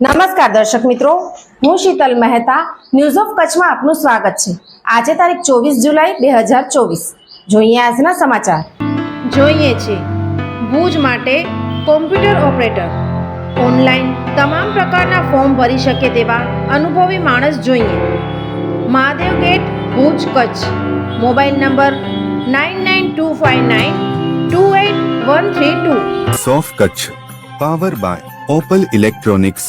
નમસ્કાર દર્શક મિત્રો હું શીતલ મહેતા ન્યૂઝ ઓફ કચ્છમાં આપનું સ્વાગત છે. આજે તારીખ ચોવીસ જુલાઈ બે હજાર ચોવીસ. જોઈએ આજના સમાચાર. જોઈએ છે ભુજ માટે કોમ્પ્યુટર ઓપરેટર. ઓનલાઈન તમામ પ્રકારના ફોર્મ ભરી શકે તેવા અનુભવી માણસ જોઈએ. Mahadev gate Bhuj Kutch. Mobile number nine nine two five nine two eight one three two. સોફ Kutch power by Opal electronics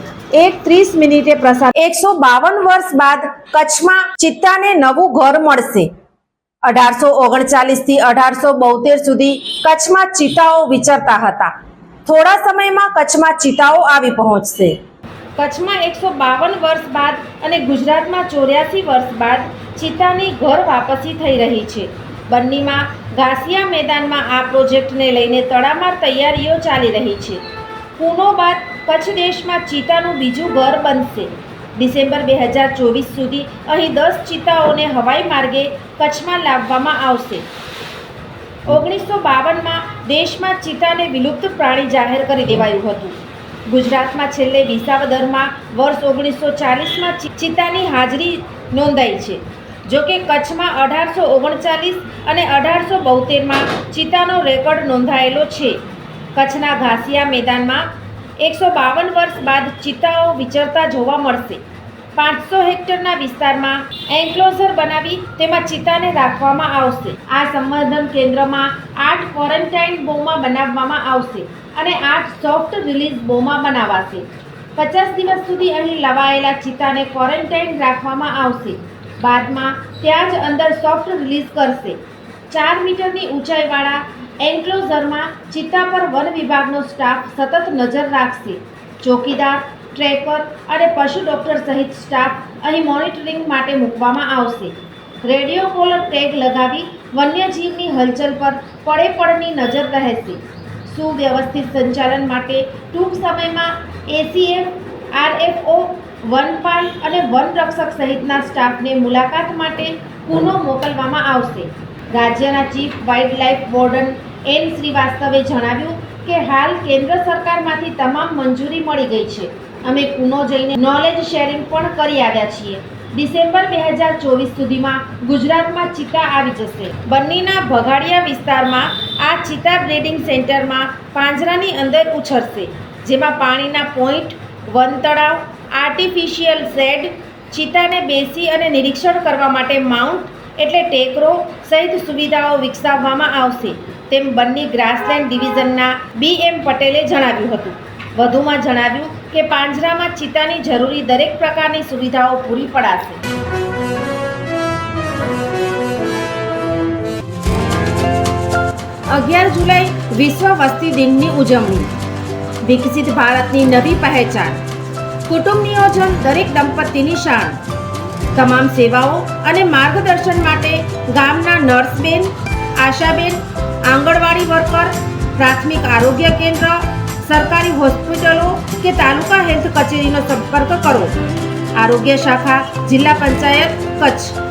એક ત્રીસ મિનિટે પ્રસાર એકસો બાવન વર્ષ બાદ કચ્છમાં ચિત્તાને નવું ઘર મળશે. અઢારસો ઓગણચાલીસથી અઢારસો બોતેર સુધી કચ્છમાં ચિત્તાઓ વિચરતા હતા. થોડા સમયમાં કચ્છમાં ચિત્તાઓ આવી પહોંચશે. કચ્છમાં એકસો બાવન વર્ષ બાદ અને ગુજરાતમાં ચોર્યાસી વર્ષ બાદ ચિત્તાની ઘર વાપસી થઈ રહી છે. બન્નીમાં ઘાસિયા મેદાનમાં આ પ્રોજેક્ટને લઈને તડામાર તૈયારીઓ ચાલી રહી છે. પૂનો બાદ કચ્છ દેશમાં ચિતાનું બીજું ઘર બનશે. ડિસેમ્બર બે હજાર ચોવીસ સુધી અહીં દસ ચિતાઓને હવાઈ માર્ગે કચ્છમાં લાવવામાં આવશે. ઓગણીસો બાવનમાં દેશમાં ચિતાને વિલુપ્ત પ્રાણી જાહેર કરી દેવાયું હતું. ગુજરાતમાં છેલ્લે વિસાવદરમાં વર્ષ ઓગણીસો ચાલીસમાં ચિત્તાની હાજરી નોંધાઈ છે. જોકે કચ્છમાં અઢારસો ઓગણચાલીસ અને અઢારસો બોતેરમાં ચિત્તાનો રેકોર્ડ નોંધાયેલો છે. કચ્છના ઘાસિયા મેદાનમાં એકસો બાવન વર્ષ બાદ ચિત્તાઓ વિચરતા જોવા મળશે. પાંચસો હેક્ટરના વિસ્તારમાં એન્ક્લોઝર બનાવી તેમાં ચિત્તાને રાખવામાં આવશે. આ સંવર્ધન કેન્દ્રમાં આઠ ક્વોરન્ટાઇન બોમા બનાવવામાં આવશે અને આઠ સોફ્ટ રિલીઝ બોમા બનાવાશે. પચાસ દિવસ સુધી અહીં લવાયેલા ચિત્તાને ક્વોરન્ટાઇન રાખવામાં આવશે. બાદમાં ત્યાં જ અંદર સોફ્ટ રિલીઝ કરશે. ચાર મીટરની ઊંચાઈવાળા એન્ક્લોઝરમાં ચિત્તા પર વન વિભાગનો સ્ટાફ સતત નજર રાખશે. ચોકીદાર, ટ્રેકર અને પશુ ડૉક્ટર સહિત સ્ટાફ અહીં મોનિટરિંગ માટે મૂકવામાં આવશે. રેડિયો કોલર ટેગ લગાવી વન્યજીવની હલચલ પર પડે પડની નજર રહેશે. સુવ્યવસ્થિત સંચાલન માટે ટૂંક સમયમાં એસીએફ આરએફઓ, વનપાલ અને વનરક્ષક સહિતના સ્ટાફને મુલાકાત માટે પુનો મોકલવામાં આવશે. રાજ્યના chief wild life warden N શ્રીવાસ્તવે જણાવ્યું કે હાલ કેન્દ્ર સરકારમાંથી તમામ મંજૂરી મળી ગઈ છે. અમે પુનો જઈને નોલેજ શેરિંગ પણ કરી આવ્યા છીએ. ડિસેમ્બર બે હજાર ચોવીસ સુધીમાં ગુજરાતમાં ચિત્તા આવી જશે. બન્નીના ભગાડિયા વિસ્તારમાં આ ચિત્તા બ્રીડિંગ સેન્ટરમાં પાંજરાની અંદર ઉછરશે, જેમાં પાણીના પોઈન્ટ, વન તળાવ, આર્ટિફિશિયલ શેડ ચિત્તાને બેસી અને નિરીક્ષણ કરવા માટે માઉન્ટ એટલે ટેકરો સહિત સુવિધાઓ વિકસાવવામાં આવશે. તેમ બન્ની ગ્રાસલેન્ડ ડિવિઝનના બી એમ પટેલે જણાવ્યું હતું. વધુમાં જણાવ્યું કે પાંજરામાં ચિત્તાની જરૂરી દરેક પ્રકારની સુવિધાઓ પૂરી પડાશે. અગિયાર જુલાઈ વિશ્વ વસ્તી દિનની ઉજવણી. વિકસિત ભારતની નવી પહેચાન. કુટુંબ નિયોજન દરેક દંપતીની શાન. તમામ સેવાઓ અને માર્ગદર્શન માટે ગામના નર્સબેન, આશાબેન, આંગણવાડી વર્કર, પ્રાથમિક આરોગ્ય કેન્દ્ર, સરકારી હોસ્પિટલો કે તાલુકા હેલ્થ કચેરીનો સંપર્ક કરો. આરોગ્ય શાખા, જિલ્લા પંચાયત, કચ્છ.